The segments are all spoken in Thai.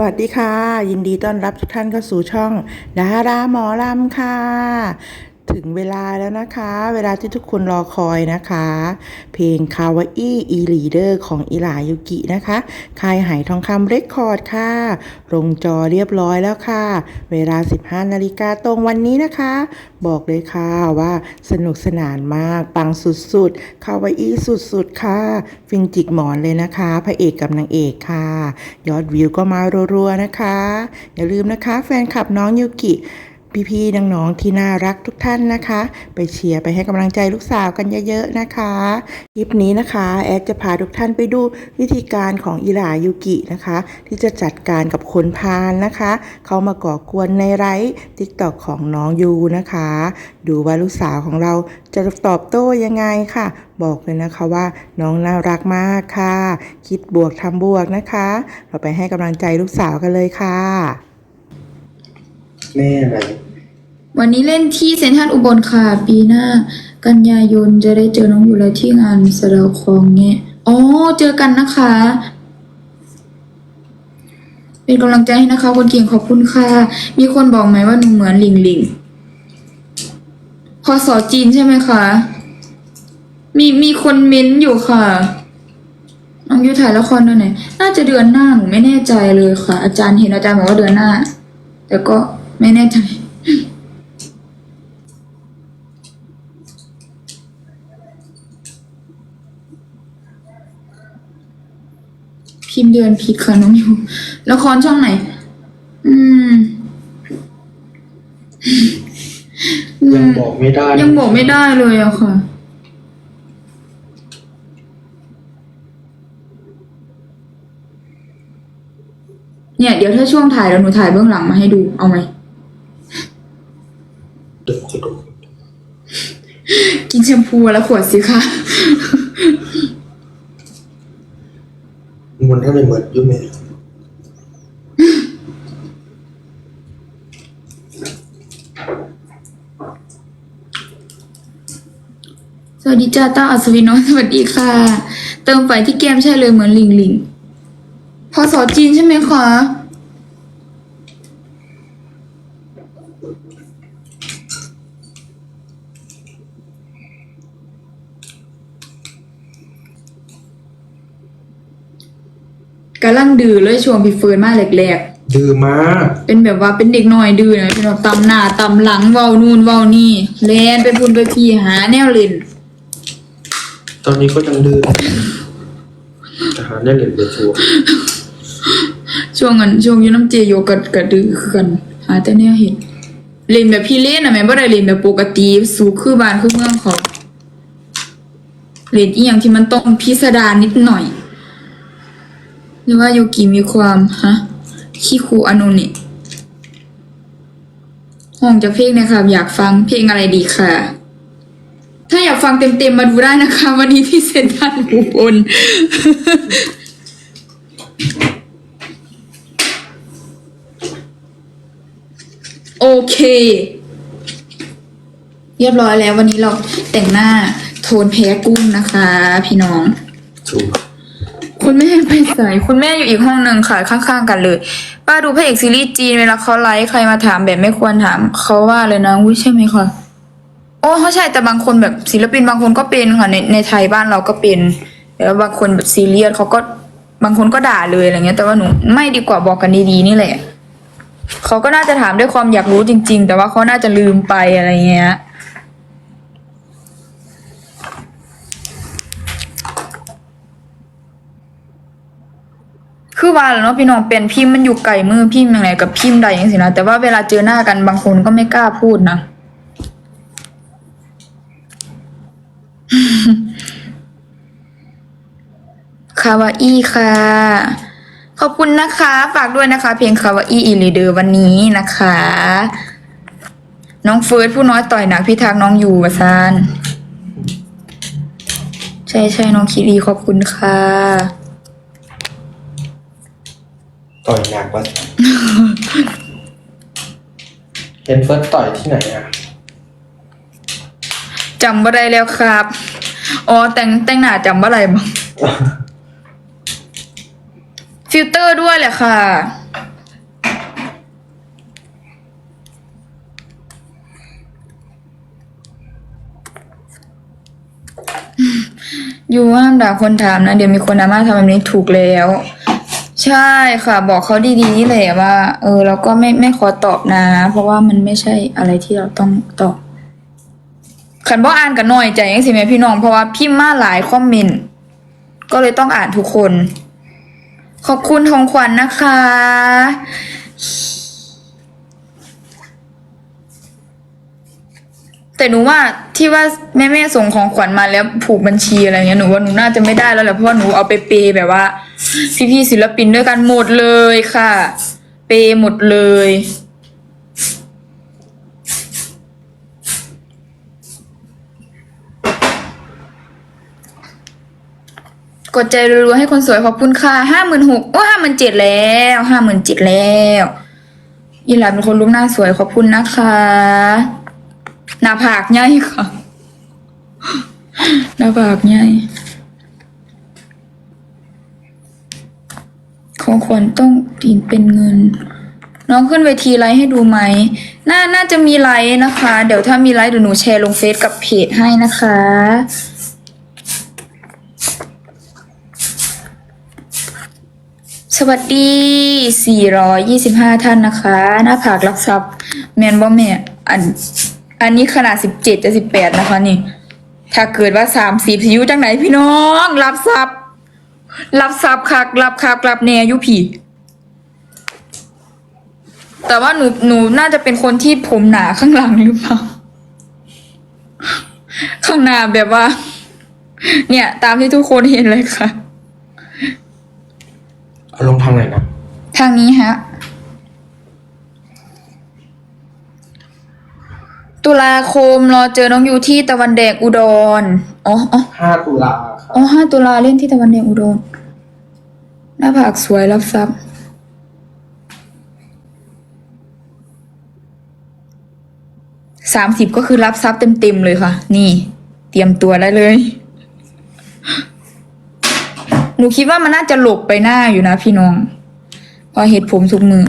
สวัสดีค่ะ ยินดีต้อนรับทุกท่านเข้าสู่ช่องดาราหมอลำค่ะ ถึงเวลาแล้วนะคะ เวลาที่ทุกคนรอคอยนะคะ เพลงคาวาอี้อีลีเดอร์ของอิลายุกินะคะ ค่ายไหทองคำเรคคอร์ดค่ะ ลงจอเรียบร้อยแล้วค่ะ เวลา 15 นาฬิกาตรงวันนี้นะคะ บอกเลยค่ะว่าสนุกสนานมาก ปังสุดๆ คาวาอี้สุดๆ ค่ะ ฟินจิกหมอนเลยนะคะ พระเอกกับนางเอกค่ะ ยอดวิวก็มารัวๆ นะคะ อย่าลืมนะคะ แฟนคลับน้องยูกิ พี่ๆน้องๆที่น่ารักทุกท่านนะคะ ไปเชียร์ไปให้กำลังใจลูกสาวกันเยอะๆนะคะ คลิปนี้นะคะ แอดจะพาทุกท่านไปดูวิธีการของอิหลายูกินะคะ ที่จะจัดการกับคนพาลนะคะ เขามาก่อกวนในไลฟ์ทิกตอกของน้องยูนะคะ ดูว่าลูกสาวของเราจะตอบโต้ยังไงค่ะ บอกเลยนะคะว่าน้องน่ารักมากค่ะ คิดบวกทำบวกนะคะ เราไปให้กำลังใจลูกสาวกันเลยค่ะ แม่อะไรวันนี้เล่นที่เซนทรัลอุบลค่ะ ปีหน้า กันยายนจะได้เจอน้องอยู่แล้วที่งานสะเดาคองเนี่ยอ๋อเจอกันนะคะ เป็นกำลังใจให้นะคะ คนเก่งขอบคุณค่ะ มีคนบอกไหมว่าหนูเหมือนหลิงหลิงพอสอจีนใช่ไหมคะ มีมีคนเม้นต์อยู่ค่ะน้องยูถ่ายละครเดือนไหน น่าจะเดือนหน้าหนูไม่แน่ใจเลยค่ะ อาจารย์เห็นอาจารย์บอกว่าเดือนหน้า แต่ก็ ไม่แน่ใจพิมพ์เดือนผิดค่ะน้องยูละครช่องไหน อืมอืยังมบอกไม่ได้ ยังบอกไม่ได้เลยอะค่ะ เนี่ย เดี๋ยวถ้าช่วงถ่ายแล้วหนูถ่ายเบื้องหลังมาให้ดูเอาไหม เดี๋ยวจะดูกินแชมพูแล้วขวดสิคะมันถ้ไม่เหมือนยุ่งไหมสวัสดีจ้าต้าอัศวินนสวัสดีค่ะ เติมไฟที่แก้มใช่เลยเหมือนลิงลิงพอสอจีนใช่ไหมคะ ดื้อเลยช่วงพี่เฟิร์นมาแรกดื้อมากๆเป็นแบบว่าเป็นเด็กน้อยดื้อนะพี่น้องตำหน้าตำหลังเว้านู่นเว้านี่แลนไปบุญไปพีหาแนวเล่นตอนนี้ก็ยังดื้อจะหาได้เหรียญเบอร์ชัวร์ช่วงนั้นช่วงอยูน้ำเจโยกัดกระดือคือกันหาแต่เนี่ยเห็นเล่นแบบพี่เล่นอะแม่บ่ได้เล่นแบบปกติสู่คือบ้านคือเมืองเขาเล่นอีหยังที่มันต้องพิสดารนิดหน่อย หรือว่าโยกิมีความฮะขี้คูอนุนี่ห้องจากเพลงนะครับ อยากฟังเพลงอะไรดีค่ะ ถ้าอยากฟังเต็มๆมาดูได้นะคะ วันนี้ที่เซ็นทรัลอุบลโอเค เรียบร้อยแล้ววันนี้เราแต่งหน้าโทนแพ้กุ้งนะคะ พี่น้องชัวร์ คุณแม่ไปใส่คุณแม่อยู่อีกห้องหนึ่งค่ะข้างๆกันเลย ป้าดูพระเอกซีรีส์จีนเวลาเขาไลฟ์ใครมาถามแบบไม่ควรถามเขาว่าเลยนะอุ้ยใช่ไหมคะโอ้เขาใช่แต่บางคนแบบศิลปินบางคนก็เป็นค่ะในในไทยบ้านเราก็เป็นแล้วบางคนแบบซีเรียสเขาก็บางคนก็ด่าเลยอะไรเงี้ย แต่ว่าหนูไม่ดีกว่าบอกกันดีๆนี่แหละเขาก็น่าจะถามด้วยความอยากรู้จริง ๆ แต่ว่าเขาน่าจะลืมไปอะไรเงี้ย คือว่าแหล้วเนาะพี่น้องเป็นพิมพ์มันอยู่ไกลมือพิมพ์ยังไงกับพิมพ์ใดอย่างสินะแต่ว่าเวลาเจอหน้ากันบางคนก็ไม่กล้าพูดนะคาวาอี้ค่ะ ขอบคุณนะคะ ฝากด้วยนะคะ เพลงคาวาอี้อีลีเดอร์วันนี้นะคะ น้องเฟิร์สผู้น้อยต่อยหนักพี่ทักน้องอยู่วะซาน ใช่ใช่น้องคิรีขอบคุณค่ะ ต่อยหนักกว่าเห็นเฟิร์สต่อยที่ไหนอะจำบ่ได้แล้วครับ อ๋อแต่งแต่งหน้าจำบ่ได้บ้างฟิลเตอร์ด้วยแหละค่ะ อยู่ว่าด่าคนถามนะ เดี๋ยวมีคนดามาทำแบบนี้ถูกแล้ว ใช่ค่ะ บอกเขาดีๆนี่แหละว่า เออ เราก็ไม่ไม่ขอตอบนะ เพราะว่ามันไม่ใช่อะไรที่เราต้องตอบขันบ่อ่านกันหน่อยใจยังสิแม่พี่น้องเพราะว่าพิมพ์มาหลายคอมเมนต์ก็เลยต้องอ่านทุกคน ขอบคุณทองขวัญนะคะ แต่หนูว่า ที่ว่าแม่แม่ส่งของขวัญมาแล้วผูกบัญชีอะไรเงี้ยหนูว่าหนูน่าจะไม่ได้แล้วแหละเพราะว่าหนูเอาไปเปย์แบบว่า พี่ๆศิลปินด้วยกันหมดเลยค่ะ เปย์หมดเลย กดใจรัวๆให้คนสวยขอบคุณค่ะห้าหมื่นหกโอ้ห้าหมื่นเจ็ดแล้วห้าหมื่นเจ็ดแล้วยีหลาเป็นคนรูปหน้าสวยขอบคุณนะคะ หน้าผากใหญ่ค่ะหน้าผากใหญ่ของขวัญต้องตีนเป็นเงิน น้องขึ้นเวทีไลฟ์ให้ดูไหม น่า น่าจะมีไลฟ์นะคะ เดี๋ยวถ้ามีไลฟ์เดี๋ยวหนูแชร์ลงเฟซกับเพจให้นะคะ สวัสดี 425 ท่านนะคะ หน้าผากรักทรัพย์แมนบ่แม่อัน อันนี้ขนาด17จะ18นะคะนี่ ถ้าเกิดว่า30สิอยุจังไหนพี่น้อง รับทรัพย์รับทรัพย์คักรับคักรับแน่อยุผีแต่ว่าหนูหนูน่าจะเป็นคนที่ผมหนาข้างหลังหรือเปล่า ข้างหน้าแบบว่า เนี่ย ตามที่ทุกคนเห็นเลยค่ะ เอาลงทางไหนนะ ทางนี้ฮะ ตุลาคมรอเจอน้องยูที่ตะวันแดงอุดร อ๋ออ๋อห้าตุลาครับอ๋อห้าตุลาเล่นที่ตะวันแดงอุดร หน้าผากสวยรับทรัพย์ สามสิบก็คือรับทรัพย์เต็มๆเลยค่ะ นี่ เตรียมตัวได้เลย หนูคิดว่ามันน่าจะหลบไปหน้าอยู่นะพี่น้อง พอเห็ดผมทุกมือ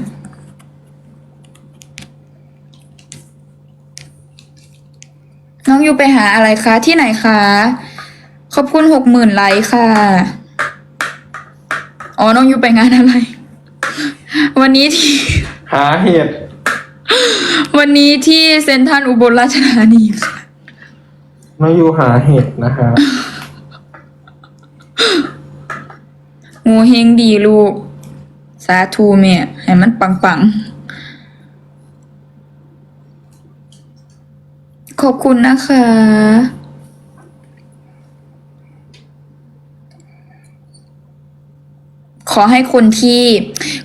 น้องอยู่ไปหาอะไรคะ ที่ไหนคะ ขอบคุณหกหมื่นไลค์ค่ะ อ๋อ น้องอยู่ไปงานอะไร วันนี้ที่ หาเห็ดวันนี้ที่เซ็นทรัลอุบลราชธานีค่ะ น้องยูหาเห็ดนะฮะงูเฮงดีลูก สาธุแม่ให้มันปังปังๆ ขอบคุณนะคะ ขอให้คนที่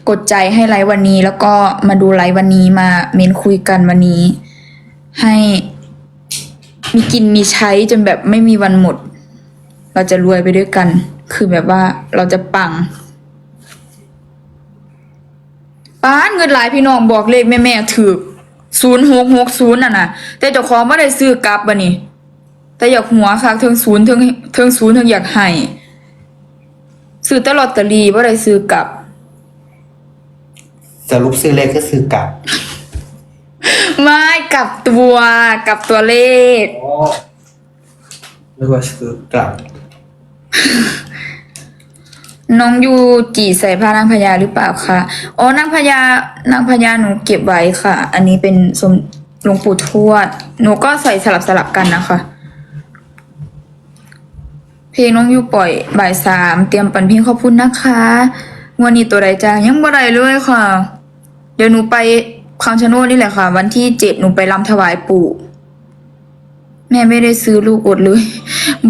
กดใจให้ไลฟ์วันนี้ แล้วก็มาดูไลฟ์วันนี้มาเมนคุยกันวันนี้ ให้มีกินมีใช้จนแบบไม่มีวันหมด เราจะรวยไปด้วยกัน คือแบบว่าเราจะปังป้านเงินหลายพี่น้องบอกเลขแม่แม่ถือ ศูนย์หกหกศูนย์น่ะนะแต่เจ้าของไม่ได้ซื้อกลับบ่นี่แต่อยากหัวค่ะเทิงศูนย์เทิงเทิงศูนย์เทิงอยากให้ซื้อแตลอดตอรี่บ่ได้ซื้อกลับจะรูปซื้อเลขก็ซื้อกลับ ไม่กลับตัวกลับตัวเลขอ๋อเรียกว่าซื้อกลับ น้องยูจีใส่ผ้านางพญาหรือเปล่าคะอ๋อนางพญานางพญาหนูเก็บไว้ค่ะ อันนี้เป็นสมหลวงปู่ทวด หนูก็ใส่สลับสลับกันนะคะ เพลงน้องยูปล่อยบ่ายสามเตรียมปันเพลงขอบคุณนะคะวันนี้ตัวใดจ้ายังบ่ได้เลยค่ะ เดี๋ยวหนูไปคำชะโนดนี่แหละค่ะ วันที่เจ็ดหนูไปรำถวายปู่ แม่ไม่ได้ซื้อลูกอดเลย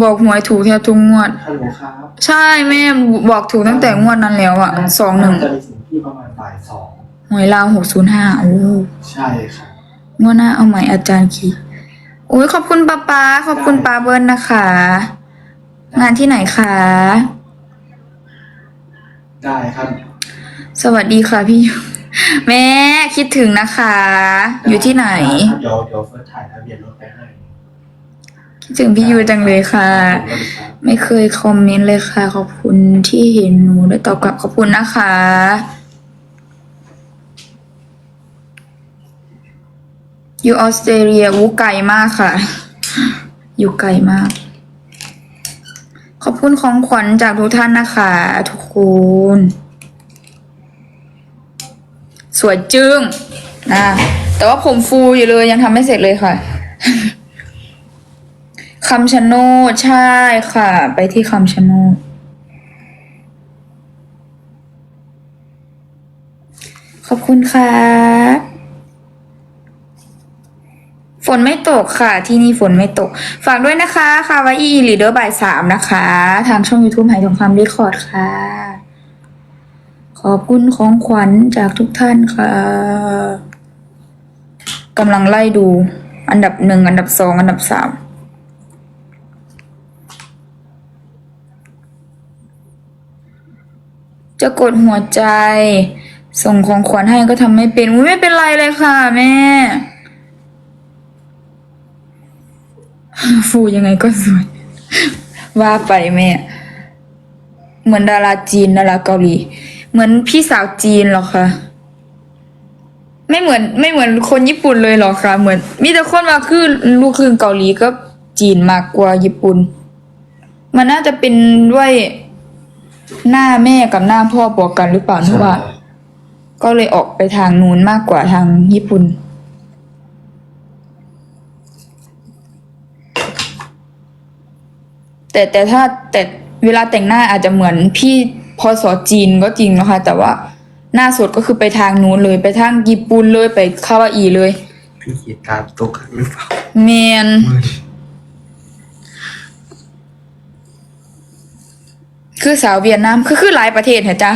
บอกหวยถูกแทบทุกงวด ฮัลโหลครับใช่แม่บอกถูกตั้งแต่งวดนั้นแล้วอะสองหนึ่งจะไปถึงที่ประมาณบ่ายสองหวยลาวหกศูนย์ห้าโอ้ใช่ครับงวดหน้าเอาใหม่อาจารย์คีโอ้ยขอบคุณป้าป้าขอบคุณป้าเบิร์นนะคะ งานที่ไหนคะ ได้ครับสวัสดีค่ะพี่ยูแม่คิดถึงนะคะ อยู่ที่ไหนเดี๋ยวเดี๋ยวเฟิร์สถ่ายทะเบียนรถไปให้ คิดถึงพี่ยูจังเลยค่ะ ไม่เคยคอมเมนต์เลยค่ะ ขอบคุณที่เห็นหนูได้ตอบกลับขอบคุณนะคะอยู่ออสเตรเลียวูไกลมากค่ะ อยู่ไกลมาก ขอบคุณของขวัญจากทุกท่านนะคะ ทุกคนสวยจึง้งนะแต่ว่าผมฟูอยู่เลยยังทำไม่เสร็จเลยค่ะ คำชะโนดใช่ค่ะ ไปที่คำชะโนดขอบคุณค่ะ ฝนไม่ตกค่ะ ที่นี่ฝนไม่ตก ฝากด้วยนะคะคาวาอีลีเดอร์บ่ายสามนะคะ ทางช่อง YouTube ไหทองคำรีคอร์ดค่ะ ขอบคุณของขวัญจากทุกท่านค่ะกำลังไล่ดู อันดับหนึ่ง อันดับสอง อันดับสาม จะกดหัวใจ ส่งของขวัญให้ก็ทำไม่เป็นอุ้ยไม่เป็นไรเลยค่ะแม่ ฟูยังไงก็สวย ว่าไปแม่ เหมือนดาราจีนดาราเกาหลี เหมือนพี่สาวจีนหรอคะไม่เหมือนไม่เหมือนคนญี่ปุ่นเลยหรอคะเหมือน มีแต่คนมาคือลูกครึ่งเกาหลีก็จีนมากกว่าญี่ปุ่น มันน่าจะเป็นด้วย หน้าแม่กับหน้าพ่อบวกกันหรือเปล่าหรือว่า ก็เลยออกไปทางนู้นมากกว่าทางญี่ปุ่น แต่แต่ถ้าแต่เวลาแต่งหน้าอาจจะเหมือนพี่พอสอจีนก็จริงนะคะ แต่ว่าหน้าสดก็คือไปทางนู้นเลยไปทางญี่ปุ่นเลยไปคาวาอีเลย พี่ขีดตามตกหรือเปล่าแมน คือสาวเวียดนามคือคือหลายประเทศเหรอจ๊ะ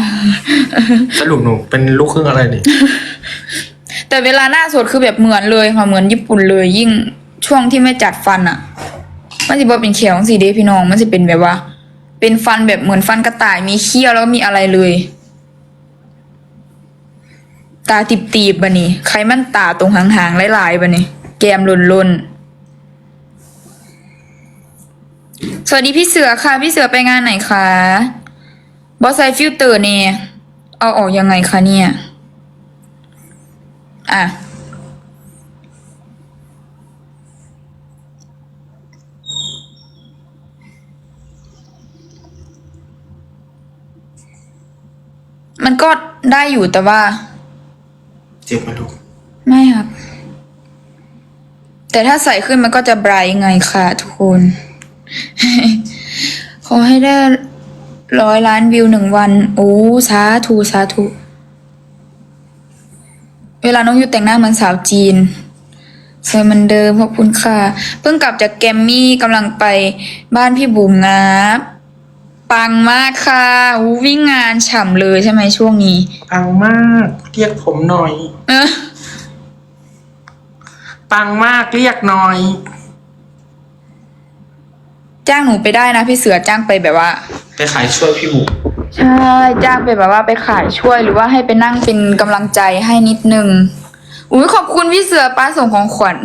สรุปหนูเป็นลูกครึ่งอะไรนี่ แต่เวลาหน้าสดคือแบบเหมือนเลยค่ะเหมือนญี่ปุ่นเลยยิ่งช่วงที่ไม่จัดฟันอะ่ะ มันจะบอกเป็นเขียวสีเดพี่น้องมันจะเป็นแบบว่า เป็นฟันแบบเหมือนฟันกระต่ายมีเขี้ยวแล้วก็มีอะไรเลย ตาตีบตีบๆบะนี่ไขมันตาตรงหางๆหลายๆบะนี่แก้มลนๆ สวัสดีพี่เสือค่ะ พี่เสือไปงานไหนคะบอสไซฟิลเตอร์เนี่ยเอาออกยังไงคะเนี่ย อะ มันก็ได้อยู่แต่ว่า เจ็บไหมลูกไม่ครับ แต่ถ้าใส่ขึ้นมันก็จะไบรท์ไงค่ะทุกคน ขอให้ได้ร้อยล้านวิวหนึ่งวัน โอ้สาธุสาธุเวลาน้องอยู่แต่งหน้าเหมือนสาวจีนสวยเหมือนเดิมขอบคุณค่ะ เพิ่งกลับจากแกมมี่กำลังไปบ้านพี่บุ๋มนะปังมากค่ะอู้วิ่งงานฉ่ำเลยใช่ไหมช่วงนี้ปังมากเรียกผมหน่อยเออปังมากเรียกหน่อย จ้างหนูไปได้นะพี่เสือจ้างไปแบบว่า ไปขายช่วยพี่บุ๋มใช่จ้างไปแบบว่าไปขายช่วยหรือว่าให้ไปนั่งเป็นกำลังใจให้นิดนึงอุ้ยขอบคุณพี่เสือป้าส่งของขวัญ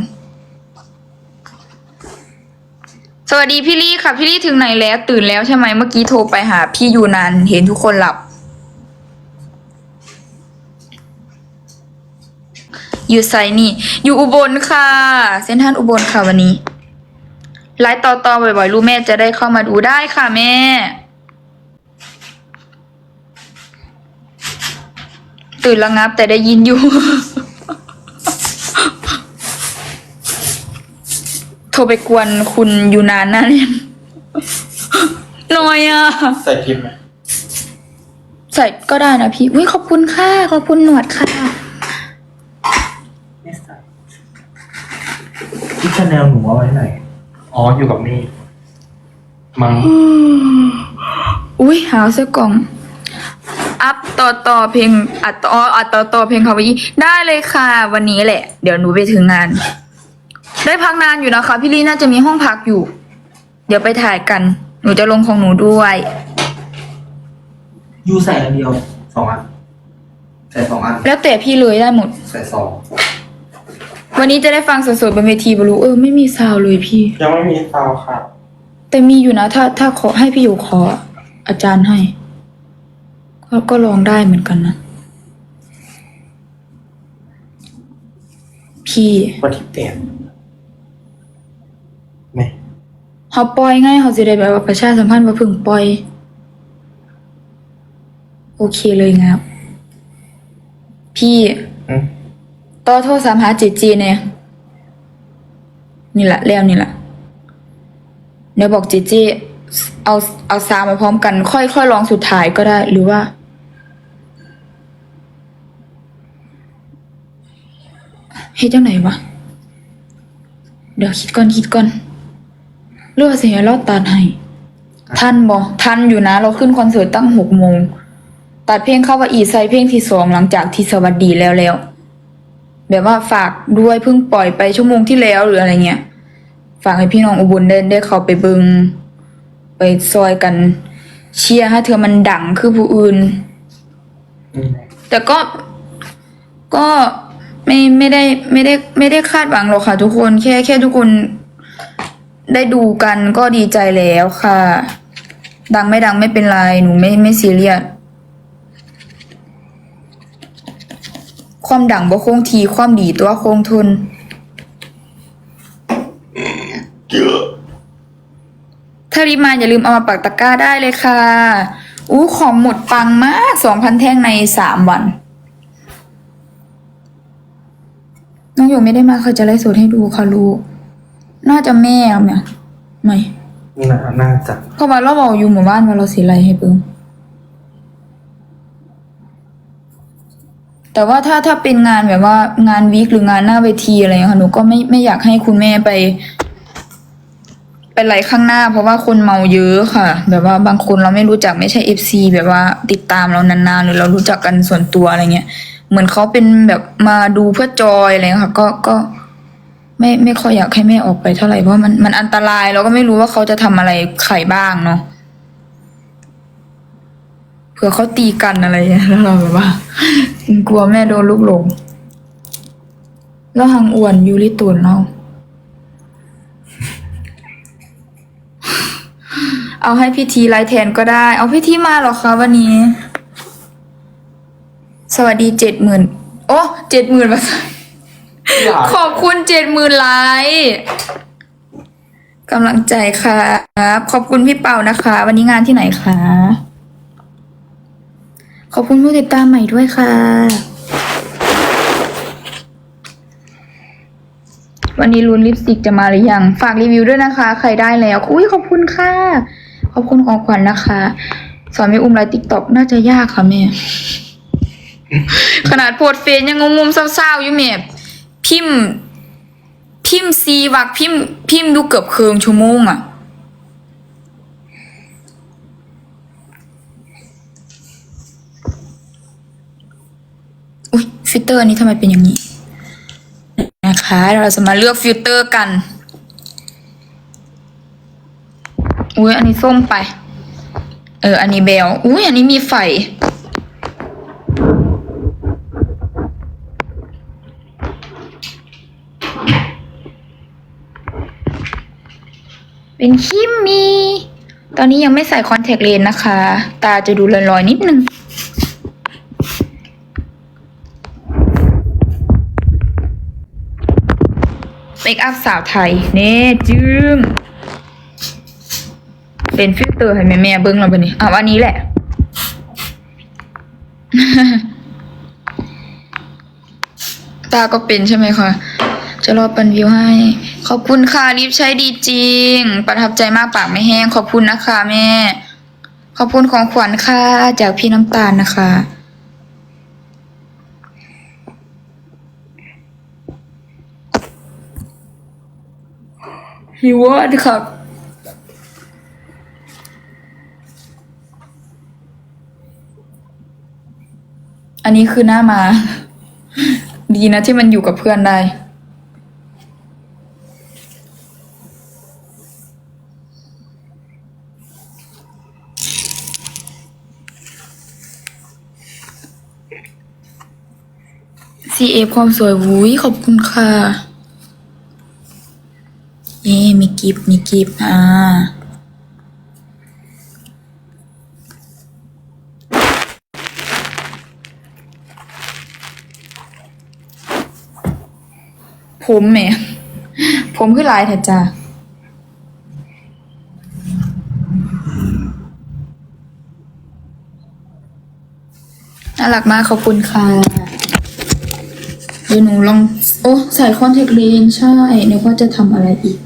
สวัสดีพี่ลี่ค่ะ พี่ลี่ถึงไหนแล้ว ตื่นแล้วใช่ไหมเมื่อกี้โทรไปหา พี่ยูนานเห็นทุกคนหลับ อยู่ไซนี่ อยู่อุบลค่ะ เส้นทานอุบลค่ะวันนี้ ไลฟ์ต่อๆบ่อยๆ ลูกแม่จะได้เข้ามาดูได้ค่ะแม่ ตื่นระงับแต่ได้ยินอยู่ โทรไปกวนคุณอยู่นานนะเนี่ยน้อยอะ ใส่ทิปไหมใส่ก็ได้นะพี่อุ้ยขอบคุณค่ะ ขอบคุณหนวดค่ะไม่ใส่ที่ชาแนลหนูเอาไว้ไหน อ๋ออยู่กับนี่มังอุ้ยหาวเสื้อกล่อง อัพต่อต่อเพลงอัดต่ออัดต่อต่อเพลงคาวาอีได้เลยค่ะ วันนี้แหละ เดี๋ยวหนูไปถึงงาน ได้พักนานอยู่นะคะ พี่ลี่น่าจะมีห้องพักอยู่ เดี๋ยวไปถ่ายกัน หนูจะลงของหนูด้วยยูใส่อันเดียวสองอันใส่สองอัน แล้วแต่พี่เลยได้หมด ใส่สอง วันนี้จะได้ฟังสดๆบนเวทีบรู้เออไม่มีซาวด์เลยพี่ ยังไม่มีซาวค่ะ แต่มีอยู่นะ ถ้าถ้าขอให้พี่อยู่ขอ อาจารย์ให้ ก็ก็ลองได้เหมือนกันนะ พี่วันที่แปดไหมเขาปล่อยไง่ายเขาจะได้แบบว่าประชาสัมพันธ์ว่าเพึ่งปล่อย โอเคเลยครับ พี่ อืม ต่อโทรสามหาจเจเนี่ยนี่แหละแล้วนี่แหละเดี๋ยวบอกจเจเอาเอาสามมาพร้อมกัน ค่อยค่อยลองสุดท้ายก็ได้ หรือว่าเฮ็ดจังไหนวะ เดี๋ยวคิดก่อนคิดก่อนเลือกสิให้เราตัดให้ทันบ่ทันอยู่นะ เราขึ้นคอนเสิร์ตตั้งหกโมง ตัดเพลงเข้าว่าอีไซเพลงที่สองหลังจากที่สวัสดีแล้วแล้ว แบบว่าฝากด้วยเพิ่งปล่อยไปชั่วโมงที่แล้วหรืออะไรเงี้ย ฝากให้พี่น้องอุบลได้ได้เข้าไปเบิงไปซอยกัน เชียร์ให้เธอมันดังคือผู้อื่นอืมแต่ก็ก็ไม่ไม่ได้ไม่ได้ไม่ได้คาดหวังหรอกค่ะ ทุกคนแค่แค่ทุกคนได้ดูกันก็ดีใจแล้วค่ะ ดังไม่ดังไม่เป็นไรหนูไม่ไม่ซีเรียส ความดังบ่คงทีความดีตัวคงทนถ้ารีบมาอย่าลืมเอามาปักตะกร้าได้เลยค่ะ อู้ของหมดปังมากสองพันแท่งในสามวัน น้องหยกไม่ได้มาเขาจะไล่สดให้ดูค่ะลูก น่าจะแม่เนี่ยไม่น่าน่าจะเพราะว่าเราบอกอยู่หมู่บ้านว่าเราสีไรให้เบิ่ง แต่ว่าถ้าถ้าเป็นงานแบบว่างานวีคหรืองานหน้าเวทีอะไรอย่างเงี้ยค่ะหนูก็ไม่ไม่อยากให้คุณแม่ไปเป็นไรข้างหน้า เพราะว่าคนเมาเยอะค่ะ แบบว่าบางคนเราไม่รู้จักไม่ใช่เอฟซีแบบว่าติดตามเรานานๆหรือเรารู้จักกันส่วนตัวอะไรเงี้ยเหมือนเขาเป็นแบบมาดูเพื่อจอยอะไรค่ะ ก็ก็ไม่ไม่ค่อยอยากให้แม่ออกไปเท่าไหร่เพราะมันมันอันตรายเราก็ไม่รู้ว่าเขาจะทำอะไรใครบ้างเนาะเผื่อเขาตีกันอะไรเงี้ยแล้วเราแบบว่า กลัวแม่โดนลูกหลง แล้วหังอ้วนอยูริตูนเราเอาให้พี่ทีไลฟ์แทนก็ได้ เอาพี่ทีมาเหรอคะวันนี้ สวัสดีเจ็ดหมื่นโอ้เจ็ดหมื่นบาทขอบคุณเจ็ดหมื่นไลค์กำลังใจครับ ขอบคุณพี่เป่านะคะ วันนี้งานที่ไหนคะ ขอบคุณผู้ติดตามใหม่ด้วยค่ะ วันนี้ลุ้นลิปสติกจะมาหรือยัง ฝากรีวิวด้วยนะคะ ใครได้แล้วอุ้ยขอบคุณค่ะ ขอบคุณของขวัญนะคะ สอนไม่อุ้มไลน์ติ๊กต็อกน่าจะยากค่ะแม่ ขนาดโพดเฟซยังงงๆเศร้าๆอยู่แม่พิมพ์ พิมพ์ซีวักพิมพ์ พิมพ์ดูเกือบเคืองชั่วโมงอะอุ้ย ฟิลเตอร์นนี้ทำไมเป็นอย่างนี้ นะคะ เราจะมาเลือกฟิลเตอร์กัน อุ้ยอันนี้ส้มไป เออ อันนี้เบล อุ้ยอันนี้มีไฟ เป็นคิมมี ตอนนี้ยังไม่ใส่คอนแทคเลนส์นะคะ ตาจะดูลอยๆนิดนึง เมคอัพสาวไทยเน่จึงเป็นฟิลเตอร์ให้แม่แม่เบิ้งเราไปนี่อะวันนี้แหละ ตาก็เป็นใช่ไหมคะจะรอปันวิวให้ ขอบคุณค่ะรีบใช้ดีจริง ประทับใจมากปากไม่แห้ง ขอบคุณนะคะแม่ ขอบคุณของขวัญค่ะ จากพี่น้ำตาลนะคะ หิวอะครับ อันนี้คือหน้ามา ดีนะที่มันอยู่กับเพื่อนได้ CF ความสวยวุ้ยขอบคุณค่ะ มีกิฟมีกิฟอ่าผมแหมผมคือลายเถอะจ้าน่ารักมากขอบคุณค่ะเดี๋ยวหนูลอง โอ้ ใส่คอนแทคเลนส์ใช่หนูวก็จะทำอะไรอีก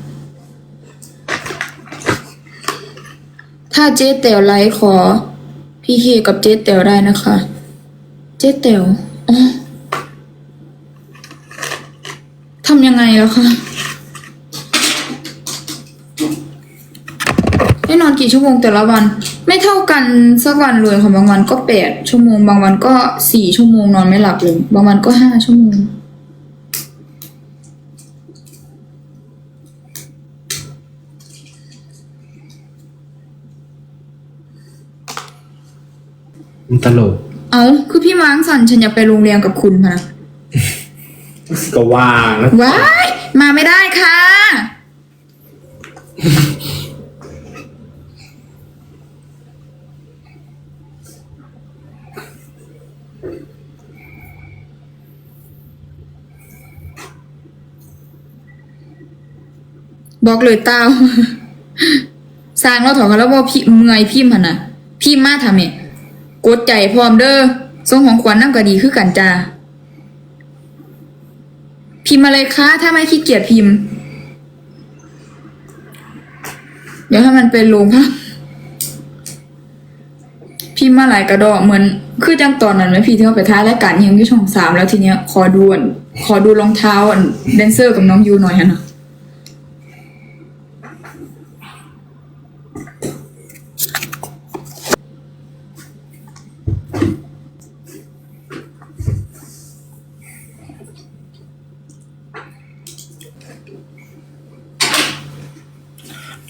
ถ้าเจ๊แต๋วไลฟ์ขอ พี่เคกับเจ๊แต๋วได้นะคะ เจ๊แต๋วอ๋อทำยังไงแล้วคะได้นอนกี่ชั่วโมงแต่ละวัน ไม่เท่ากันสักวันเลยค่ะบางวันก็แปดชั่วโมง บางวันก็สี่ชั่วโมงนอนไม่หลับเลย บางวันก็ห้าชั่วโมง มันตลก เอาคือพี่ม้างสันฉันอยากไปโรงเรียนกับคุณค่ะก็ว่างนะว้ายมาไม่ได้ค่ะ บอกเลยเต้าสร้างเราถอดกันแล้วว่าพี่เมื่อยพิมพ์หันนะพิมพ์มาทำเม กดใจพร้อมเด้อส่งของขวัญน้ำก็ดีคือกันจ้า พิมพ์มาเลยค่ะถ้าไม่ขี้เกียจพิมพ์ เดี๋ยวให้มันเป็นลงค่ะพิมพ์มาหลายกระดอกเหมือน คือจังตอนนั้นไหมพี่ที่เขาไปท้ายรายการยังที่ช่องสามแล้วทีเนี้ยขอดูอันขอดูรองเท้าอันแดนเซอร์กับน้องยูหน่อยฮะนะ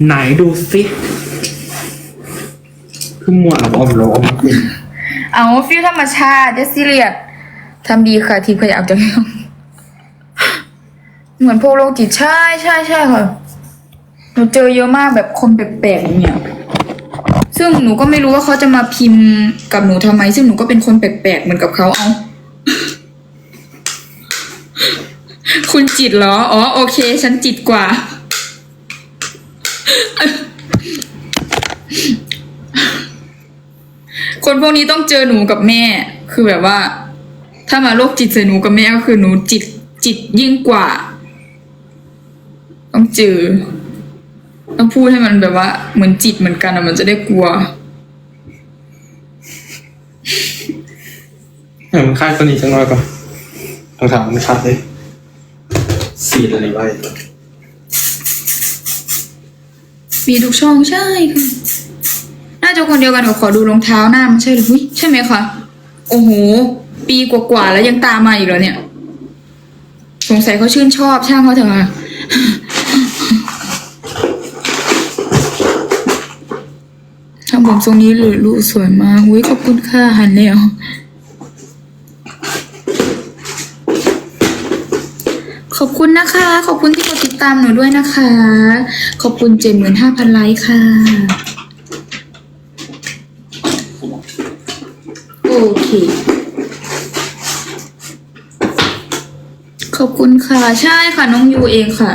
ไหนดูสิคือหมวดอมร้อนเอาฟิลธรรมชาติเดซิเลียทำดีค่ะ ที่พยายามจะไม่ต้องเหมือนพวกโรคจิตใช่ใช่ใช่ค่ะหนูเจอเยอะมากแบบคนแปลกๆเงี้ยซึ่งหนูก็ไม่รู้ว่าเขาจะมาพิมพ์กับหนูทำไม ซึ่งหนูก็เป็นคนแปลกๆเหมือนกับเขาเอา คุณจิตเหรอ อ๋อโอเค ฉันจิตกว่า คนพวกนี้ต้องเจอหนูกับแม่ คือแบบว่า ถ้ามาโรคจิตใส่หนูกับแม่ก็คือหนูจิตจิตยิ่งกว่า ต้องเจอ ต้องพูดให้มันแบบว่า เหมือนจิตเหมือนกันอะมันจะได้กลัวเห็นมันคาดตัวนี้จังเลยก่อนลองถามมันคาดเลยสีอะไรไว้ มีทุกช่องใช่ค่ะน่าจะคนเดียวกันกับขอดูรองเท้าหน้ามันใช่หรือใช่ไหมคะโอ้โหปีกว่าๆแล้วยังตามมาอีกแล้วเนี่ย สงสัยเขาชื่นชอบช่างเขาเถอะค่ะทำผมทรงนี้หรือรูสวยมากอุ้ยขอบคุณค่ะหันแล้วขอบคุณนะคะ ขอบคุณที่กด ติดตามหนูด้วยนะคะ ขอบคุณเจ็ดหมื่นห้าพันไลค์ค่ะ โอเค ขอบคุณค่ะ ใช่ค่ะ น้องยูเองค่ะ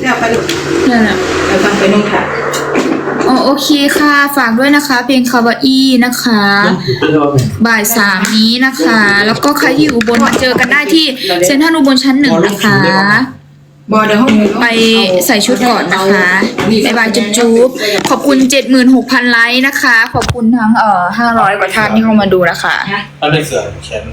เดี๋ยวไปดูนั่นแหละเดี๋ยวฟังไปนู่นค่ะอ๋อโอ เคค่ะ ฝากด้วยนะคะ เพลงคาวาอี้นะคะ บ่ายสามนี้นะคะ แล้วก็ใครที่อยู่อุบนมาเจอกันได้ที่เซ็นทรัลอุบลชั้นหนึ่งนะคะ บอเดี๋ยวห้องไปใส่ชุดก่อนนะคะบายบายจุ๊บจุ๊บขอบคุณเจ็ดหมื่นหกพันไลค์นะคะ ขอบคุณทั้งเอ่อห้าร้อยกว่าท่านที่เข้ามาดูนะคะอะไรเสือแขน